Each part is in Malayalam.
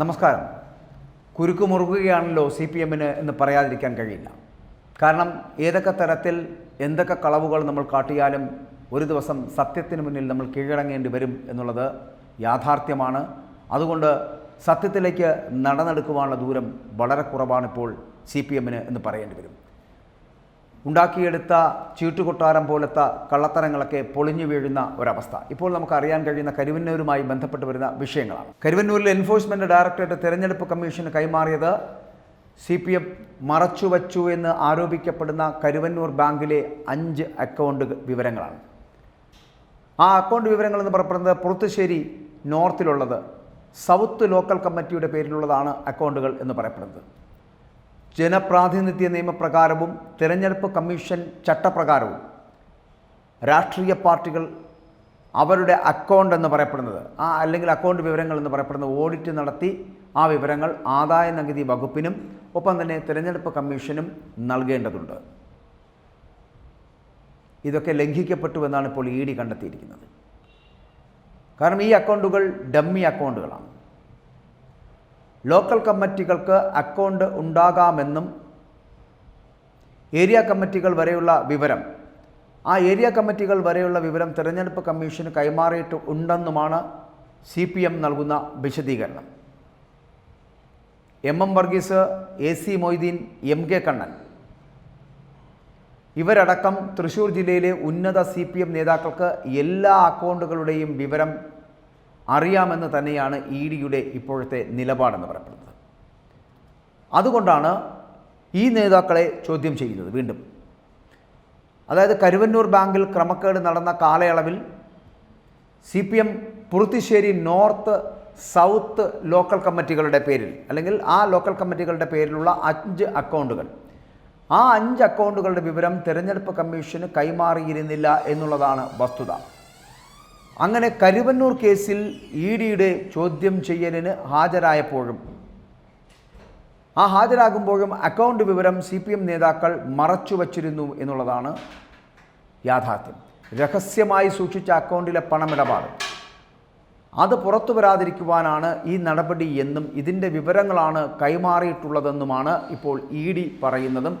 നമസ്കാരം. കുരുക്ക് മുറുകുകയാണല്ലോ സി പി എമ്മിന് എന്ന് പറയാതിരിക്കാൻ കഴിയില്ല. കാരണം ഏതൊക്കെ തരത്തിൽ എന്തൊക്കെ കളവുകൾ നമ്മൾ കാട്ടിയാലും ഒരു ദിവസം സത്യത്തിന് മുന്നിൽ നമ്മൾ കീഴടങ്ങേണ്ടി വരും എന്നുള്ളത് യാഥാർത്ഥ്യമാണ്. അതുകൊണ്ട് സത്യത്തിലേക്ക് നടന്നെടുക്കുവാനുള്ള ദൂരം വളരെ കുറവാണിപ്പോൾ സി പി എമ്മിന് എന്ന് പറയേണ്ടി വരും. ഉണ്ടാക്കിയെടുത്ത ചീട്ടുകൊട്ടാരം പോലത്തെ കള്ളത്തരങ്ങളൊക്കെ പൊളിഞ്ഞു വീഴുന്ന ഒരവസ്ഥ. ഇപ്പോൾ നമുക്ക് അറിയാൻ കഴിയുന്ന കരുവന്നൂരുമായി ബന്ധപ്പെട്ട് വരുന്ന വിഷയങ്ങളാണ്. കരുവന്നൂരിൽ എൻഫോഴ്സ്മെന്റ് ഡയറക്ടറേറ്റ് തെരഞ്ഞെടുപ്പ് കമ്മീഷന് കൈമാറിയത് സി പി എം മറച്ചുവച്ചു എന്ന് ആരോപിക്കപ്പെടുന്ന കരുവന്നൂർ ബാങ്കിലെ അഞ്ച് അക്കൗണ്ട് വിവരങ്ങളാണ്. ആ അക്കൗണ്ട് വിവരങ്ങൾ എന്ന് പറയപ്പെടുന്നത് പുറത്തുശ്ശേരി നോർത്തിലുള്ളത്. സൗത്ത് ലോക്കൽ കമ്മിറ്റിയുടെ പേരിലുള്ളതാണ് അക്കൗണ്ടുകൾ എന്ന് പറയപ്പെടുന്നത്. ജനപ്രാതിനിധ്യ നിയമപ്രകാരവും തിരഞ്ഞെടുപ്പ് കമ്മീഷൻ ചട്ടപ്രകാരവും രാഷ്ട്രീയ പാർട്ടികൾ അവരുടെ അക്കൗണ്ട് എന്ന് പറയപ്പെടുന്നത്. ആ അല്ലെങ്കിൽ അക്കൗണ്ട് വിവരങ്ങൾ എന്ന് പറയപ്പെടുന്ന ഓഡിറ്റ് നടത്തി ആ വിവരങ്ങൾ ആദായ നികുതി വകുപ്പിനും ഒപ്പം തന്നെ തിരഞ്ഞെടുപ്പ് കമ്മീഷനും നൽകേണ്ടതുണ്ട്. ഇതൊക്കെ ലംഘിക്കപ്പെട്ടുവെന്നാണ് ഇപ്പോൾ ഇ ഡി കണ്ടെത്തിയിരിക്കുന്നത്. കാരണം ഈ അക്കൗണ്ടുകൾ ഡമ്മി അക്കൗണ്ടുകളാണ്. ലോക്കൽ കമ്മിറ്റികൾക്ക് അക്കൗണ്ട് ഉണ്ടാകാമെന്നും ഏരിയ കമ്മിറ്റികൾ വരെയുള്ള വിവരം. ആ ഏരിയ കമ്മിറ്റികൾ വരെയുള്ള വിവരം തിരഞ്ഞെടുപ്പ് കമ്മീഷന് കൈമാറിയിട്ട് ഉണ്ടെന്നുമാണ് സി പി എം നൽകുന്ന വിശദീകരണം. M M Varghese A C Moideen M K Kannan. ഇവരടക്കം Thrissur ജില്ലയിലെ ഉന്നത സി പി എം നേതാക്കൾക്ക് എല്ലാ അക്കൗണ്ടുകളുടെയും വിവരം അറിയാമെന്ന് തന്നെയാണ് ഇ ഡിയുടെ ഇപ്പോഴത്തെ നിലപാടെന്ന് പറയപ്പെടുന്നത്. അതുകൊണ്ടാണ് ഈ നേതാക്കളെ ചോദ്യം ചെയ്യുന്നത് വീണ്ടും. അതായത് കരുവന്നൂർ ബാങ്കിൽ ക്രമക്കേട് നടന്ന കാലയളവിൽ C P M Purathissery north south local കമ്മിറ്റികളുടെ പേരിൽ അല്ലെങ്കിൽ ആ ലോക്കൽ കമ്മിറ്റികളുടെ പേരിലുള്ള അഞ്ച് അക്കൗണ്ടുകൾ. ആ അഞ്ച് അക്കൗണ്ടുകളുടെ വിവരം തിരഞ്ഞെടുപ്പ് കമ്മീഷന് കൈമാറിയിരുന്നില്ല എന്നുള്ളതാണ് വസ്തുത. അങ്ങനെ കരുവന്നൂർ കേസിൽ ഇ ഡിയുടെ ചോദ്യം ചെയ്യലിന് ഹാജരായപ്പോഴും ആ ഹാജരാകുമ്പോഴും അക്കൗണ്ട് വിവരം സി പി എം നേതാക്കൾ മറച്ചു വച്ചിരുന്നു എന്നുള്ളതാണ് യാഥാർത്ഥ്യം. രഹസ്യമായി സൂക്ഷിച്ച അക്കൗണ്ടിലെ പണമിടപാട്. അത് പുറത്തു വരാതിരിക്കുവാനാണ് ഈ നടപടി എന്നും ഇതിന്റെ വിവരങ്ങളാണ് കൈമാറിയിട്ടുള്ളതെന്നുമാണ് ഇപ്പോൾ ഇ ഡി പറയുന്നതും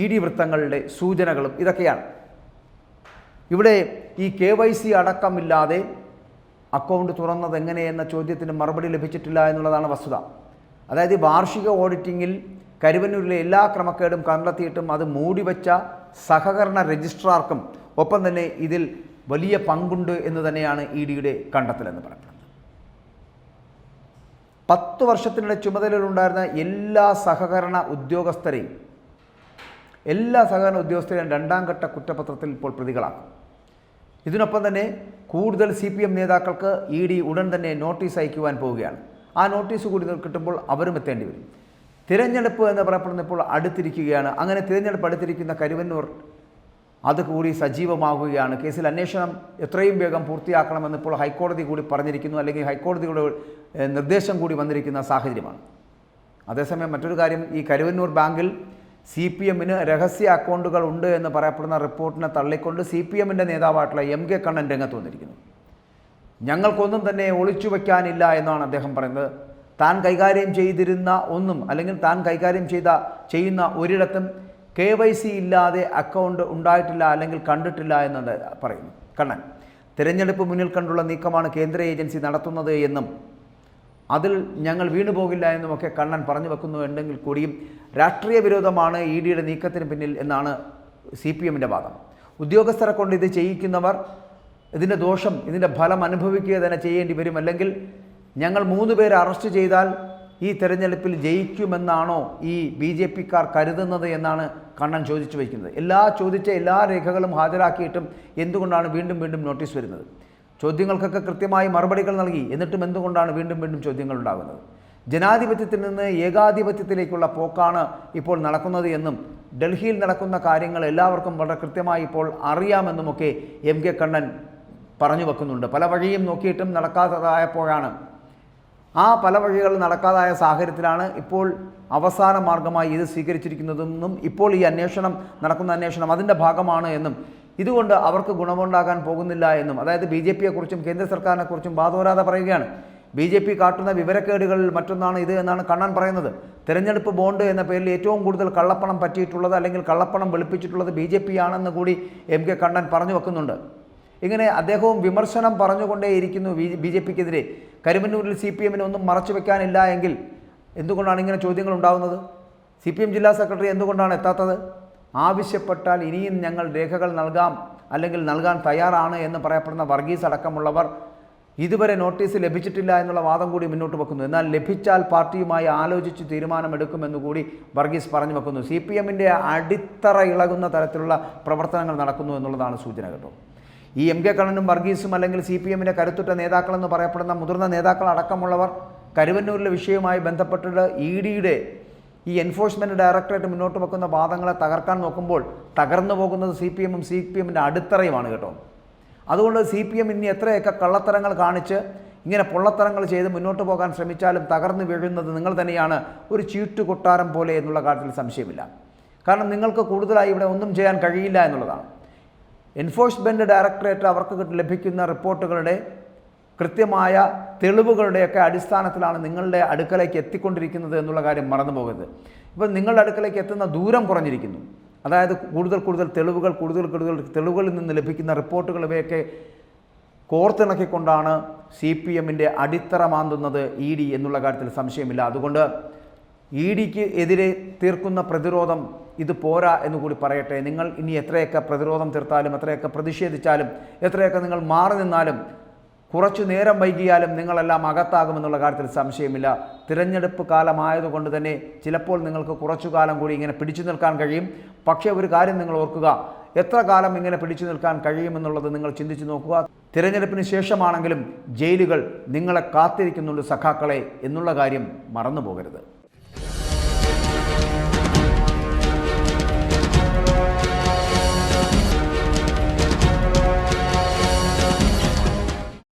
ഇ ഡി വൃത്തങ്ങളുടെ സൂചനകളും ഇതൊക്കെയാണ്. ഇവിടെ ഈ കെ വൈ സി അടക്കമില്ലാതെ അക്കൗണ്ട് തുറന്നത് എങ്ങനെയെന്ന ചോദ്യത്തിന് മറുപടി ലഭിച്ചിട്ടില്ല എന്നുള്ളതാണ് വസ്തുത. അതായത് വാർഷിക ഓഡിറ്റിങ്ങിൽ കരുവന്നൂരിലെ എല്ലാ ക്രമക്കേടും കണ്ടെത്തിയിട്ടും അത് മൂടിവെച്ച സഹകരണ രജിസ്ട്രാർക്കും ഒപ്പം തന്നെ ഇതിൽ വലിയ പങ്കുണ്ട് എന്ന് തന്നെയാണ് ഇ ഡിയുടെ കണ്ടെത്തലെന്ന് പറയുന്നത് പത്ത് വർഷത്തിനിടെ ചുമതലയിലുണ്ടായിരുന്ന എല്ലാ സഹകരണ ഉദ്യോഗസ്ഥരെയും എല്ലാ സഹകരണ ഉദ്യോഗസ്ഥരെയും രണ്ടാം ഘട്ട കുറ്റപത്രത്തിൽ ഇപ്പോൾ പ്രതികളാക്കും. ഇതിനൊപ്പം തന്നെ കൂടുതൽ സി പി എം നേതാക്കൾക്ക് ഇ ഡി ഉടൻ തന്നെ നോട്ടീസ് അയക്കുവാൻ പോവുകയാണ്. ആ നോട്ടീസ് കൂടി കിട്ടുമ്പോൾ അവരും എത്തേണ്ടി വരും. തിരഞ്ഞെടുപ്പ് എന്ന് പറയപ്പെടുന്ന ഇപ്പോൾ അടുത്തിരിക്കുകയാണ്. അങ്ങനെ തിരഞ്ഞെടുപ്പ് അടുത്തിരിക്കുന്ന കരുവന്നൂർ അതുകൂടി സജീവമാകുകയാണ് കേസിൽ അന്വേഷണം എത്രയും വേഗം പൂർത്തിയാക്കണമെന്ന് ഇപ്പോൾ ഹൈക്കോടതി കൂടി പറഞ്ഞിരിക്കുന്നു. അല്ലെങ്കിൽ ഹൈക്കോടതിയുടെ നിർദ്ദേശം കൂടി വന്നിരിക്കുന്ന സാഹചര്യമാണ്. അതേസമയം മറ്റൊരു കാര്യം ഈ കരുവന്നൂർ ബാങ്കിൽ സി പി എമ്മിന് രഹസ്യ അക്കൗണ്ടുകൾ ഉണ്ട് എന്ന് പറയപ്പെടുന്ന റിപ്പോർട്ടിനെ തള്ളിക്കൊണ്ട് സി പി എമ്മിന്റെ നേതാവായിട്ടുള്ള എം കെ കണ്ണൻ രംഗത്ത് വന്നിരിക്കുന്നു ഞങ്ങൾക്കൊന്നും തന്നെ ഒളിച്ചു വയ്ക്കാനില്ല എന്നാണ് അദ്ദേഹം പറയുന്നത്. താൻ കൈകാര്യം ചെയ്തിരുന്ന ഒന്നും അല്ലെങ്കിൽ താൻ കൈകാര്യം ചെയ്ത ചെയ്യുന്ന ഒരിടത്തും കെ വൈ സി ഇല്ലാതെ അക്കൗണ്ട് ഉണ്ടായിട്ടില്ല അല്ലെങ്കിൽ കണ്ടിട്ടില്ല എന്നത് പറയുന്നു. കണ്ണൻ തിരഞ്ഞെടുപ്പ് മുന്നിൽ കണ്ടുള്ള നീക്കമാണ് കേന്ദ്ര ഏജൻസി നടത്തുന്നത് എന്നും അതിൽ ഞങ്ങൾ വീണുപോകില്ല എന്നുമൊക്കെ കണ്ണൻ പറഞ്ഞു വെക്കുന്നു ഉണ്ടെങ്കിൽ കൂടിയും രാഷ്ട്രീയ വിരോധമാണ് ഇ ഡിയുടെ നീക്കത്തിന് പിന്നിൽ എന്നാണ് സി പി എമ്മിന്റെ വാദം. ഉദ്യോഗസ്ഥരെ കൊണ്ട് ഇത് ചെയ്യിക്കുന്നവർ ഇതിന്റെ ദോഷം ഇതിന്റെ ഫലം അനുഭവിക്കുക തന്നെ ചെയ്യേണ്ടി വരും. അല്ലെങ്കിൽ ഞങ്ങൾ മൂന്ന് പേരെ അറസ്റ്റ് ചെയ്താൽ ഈ തെരഞ്ഞെടുപ്പിൽ ജയിക്കുമെന്നാണോ ഈ ബി ജെ പിക്കാർ കരുതുന്നത് എന്നാണ് കണ്ണൻ ചോദിച്ചു വയ്ക്കുന്നത്. എല്ലാ ചോദിച്ച എല്ലാ രേഖകളും ഹാജരാക്കിയിട്ടും എന്തുകൊണ്ടാണ് വീണ്ടും വീണ്ടും നോട്ടീസ് വരുന്നത്? ചോദ്യങ്ങൾക്കൊക്കെ കൃത്യമായി മറുപടികൾ നൽകി. എന്നിട്ടും എന്തുകൊണ്ടാണ് വീണ്ടും വീണ്ടും ചോദ്യങ്ങൾ ഉണ്ടാകുന്നത് ജനാധിപത്യത്തിൽ നിന്ന് ഏകാധിപത്യത്തിലേക്കുള്ള പോക്കാണ് ഇപ്പോൾ നടക്കുന്നത് എന്നും ഡൽഹിയിൽ നടക്കുന്ന കാര്യങ്ങൾ എല്ലാവർക്കും വളരെ കൃത്യമായി ഇപ്പോൾ അറിയാമെന്നുമൊക്കെ എം കെ കണ്ണൻ പറഞ്ഞു വെക്കുന്നുണ്ട്. പല വഴിയും നോക്കിയിട്ടും നടക്കാത്തതായപ്പോഴാണ് ആ പല വഴികൾ നടക്കാതായ സാഹചര്യത്തിലാണ് ഇപ്പോൾ അവസാന മാർഗമായി ഇത് സ്വീകരിച്ചിരിക്കുന്നതെന്നും ഇപ്പോൾ ഈ അന്വേഷണം നടക്കുന്ന അന്വേഷണം അതിന്റെ ഭാഗമാണ് എന്നും ഇതുകൊണ്ട് അവർക്ക് ഗുണമുണ്ടാകാൻ പോകുന്നില്ല എന്നും അതായത് ബി ജെ പിയെക്കുറിച്ചും കേന്ദ്ര സർക്കാരിനെക്കുറിച്ചും വാദോരാതെ പറയുകയാണ്. ബി ജെ പി കാട്ടുന്ന വിവരക്കേടുകളിൽ മറ്റൊന്നാണ് ഇത് എന്നാണ് കണ്ണൻ പറയുന്നത്. തെരഞ്ഞെടുപ്പ് ബോണ്ട് എന്ന പേരിൽ ഏറ്റവും കൂടുതൽ കള്ളപ്പണം പറ്റിയിട്ടുള്ളത് അല്ലെങ്കിൽ കള്ളപ്പണം വെളുപ്പിച്ചിട്ടുള്ളത് ബി ജെ പി ആണെന്ന് കൂടി എം കെ കണ്ണൻ പറഞ്ഞു വെക്കുന്നുണ്ട്. ഇങ്ങനെ അദ്ദേഹവും വിമർശനം പറഞ്ഞുകൊണ്ടേയിരിക്കുന്നു ബി ജെ പിക്കെതിരെ. കരിമന്നൂരിൽ സി പി എമ്മിന് ഒന്നും മറച്ചു വെക്കാനില്ല എങ്കിൽ എന്തുകൊണ്ടാണ് ഇങ്ങനെ ചോദ്യങ്ങൾ ഉണ്ടാകുന്നത് സി പി എം ജില്ലാ സെക്രട്ടറി എന്തുകൊണ്ടാണ് എത്താത്തത്? ആവശ്യപ്പെട്ടാൽ ഇനിയും ഞങ്ങൾ രേഖകൾ നൽകാം അല്ലെങ്കിൽ നൽകാൻ തയ്യാറാണ് എന്ന് പറയപ്പെടുന്ന വർഗീസ് അടക്കമുള്ളവർ ഇതുവരെ നോട്ടീസ് ലഭിച്ചിട്ടില്ല എന്നുള്ള വാദം കൂടി മുന്നോട്ട് വെക്കുന്നു. എന്നാൽ ലഭിച്ചാൽ പാർട്ടിയുമായി ആലോചിച്ച് തീരുമാനമെടുക്കുമെന്ന് കൂടി വർഗീസ് പറഞ്ഞു വെക്കുന്നു. സി പി എമ്മിന്റെ അടിത്തറ ഇളകുന്ന തരത്തിലുള്ള പ്രവർത്തനങ്ങൾ നടക്കുന്നു എന്നുള്ളതാണ് സൂചന കേട്ടോ. ഈ എം കെ കണ്ണനും വർഗീസും അല്ലെങ്കിൽ സി പി എമ്മിന്റെ കരുത്തുറ്റ നേതാക്കളെന്ന് പറയപ്പെടുന്ന മുതിർന്ന നേതാക്കൾ അടക്കമുള്ളവർ കരുവന്നൂരിലെ വിഷയവുമായി ബന്ധപ്പെട്ടിട്ട് ഇ ഡിയുടെ ഈ എൻഫോഴ്സ്മെന്റ് ഡയറക്ടറേറ്റ് മുന്നോട്ട് വെക്കുന്ന വാദങ്ങളെ തകർക്കാൻ നോക്കുമ്പോൾ തകർന്നു പോകുന്നത് സി പി എമ്മും സി പി എമ്മിന്റെ അടിത്തറയുമാണ് കേട്ടോ. അതുകൊണ്ട് സി പി എം ഇനി എത്രയൊക്കെ കള്ളത്തരങ്ങൾ കാണിച്ച് ഇങ്ങനെ പൊള്ളത്തരങ്ങൾ ചെയ്ത് മുന്നോട്ട് പോകാൻ ശ്രമിച്ചാലും തകർന്നു വീഴുന്നത് നിങ്ങൾ തന്നെയാണ് ഒരു ചീട്ടു കൊട്ടാരം പോലെ എന്നുള്ള കാര്യത്തിൽ സംശയമില്ല. കാരണം നിങ്ങൾക്ക് കൂടുതലായി ഇവിടെ ഒന്നും ചെയ്യാൻ കഴിയില്ല എന്നുള്ളതാണ്. എൻഫോഴ്സ്മെന്റ് ഡയറക്ടറേറ്റ് അവർക്ക് ലഭിക്കുന്ന റിപ്പോർട്ടുകളുടെ കൃത്യമായ തെളിവുകളുടെയൊക്കെ അടിസ്ഥാനത്തിലാണ് നിങ്ങളുടെ അടുക്കലേക്ക് എത്തിക്കൊണ്ടിരിക്കുന്നത് എന്നുള്ള കാര്യം മറന്നു പോകരുത് ഇപ്പോൾ നിങ്ങളുടെ അടുക്കലേക്ക് എത്തുന്ന ദൂരം കുറഞ്ഞിരിക്കുന്നു. അതായത് കൂടുതൽ കൂടുതൽ തെളിവുകൾ കൂടുതൽ കൂടുതൽ തെളിവുകളിൽ നിന്ന് ലഭിക്കുന്ന റിപ്പോർട്ടുകൾ ഇവയൊക്കെ കോർത്തിണക്കിക്കൊണ്ടാണ് സി പി എമ്മിന്റെ അടിത്തറ മാന്തുന്നത് ഇ ഡി എന്നുള്ള കാര്യത്തിൽ സംശയമില്ല. അതുകൊണ്ട് ഇ ഡിക്ക് എതിരെ തീർക്കുന്ന പ്രതിരോധം ഇത് പോരാ എന്ന് കൂടി പറയട്ടെ. നിങ്ങൾ ഇനി എത്രയൊക്കെ പ്രതിരോധം തീർത്താലും എത്രയൊക്കെ പ്രതിഷേധിച്ചാലും എത്രയൊക്കെ നിങ്ങൾ മാറി നിന്നാലും കുറച്ചു നേരം വൈകിയാലും നിങ്ങളെല്ലാം അകത്താകുമെന്നുള്ള കാര്യത്തിൽ സംശയമില്ല. തിരഞ്ഞെടുപ്പ് കാലമായതുകൊണ്ട് തന്നെ ചിലപ്പോൾ നിങ്ങൾക്ക് കുറച്ചു കാലം കൂടി ഇങ്ങനെ പിടിച്ചു നിൽക്കാൻ കഴിയും. പക്ഷേ ഒരു കാര്യം നിങ്ങൾ ഓർക്കുക എത്ര കാലം ഇങ്ങനെ പിടിച്ചു നിൽക്കാൻ കഴിയുമെന്നുള്ളത് നിങ്ങൾ ചിന്തിച്ചു നോക്കുക. തിരഞ്ഞെടുപ്പിന് ശേഷമാണെങ്കിലും ജയിലുകൾ നിങ്ങളെ കാത്തിരിക്കുന്നുണ്ട് സഖാക്കളെ എന്നുള്ള കാര്യം മറന്നു പോകരുത്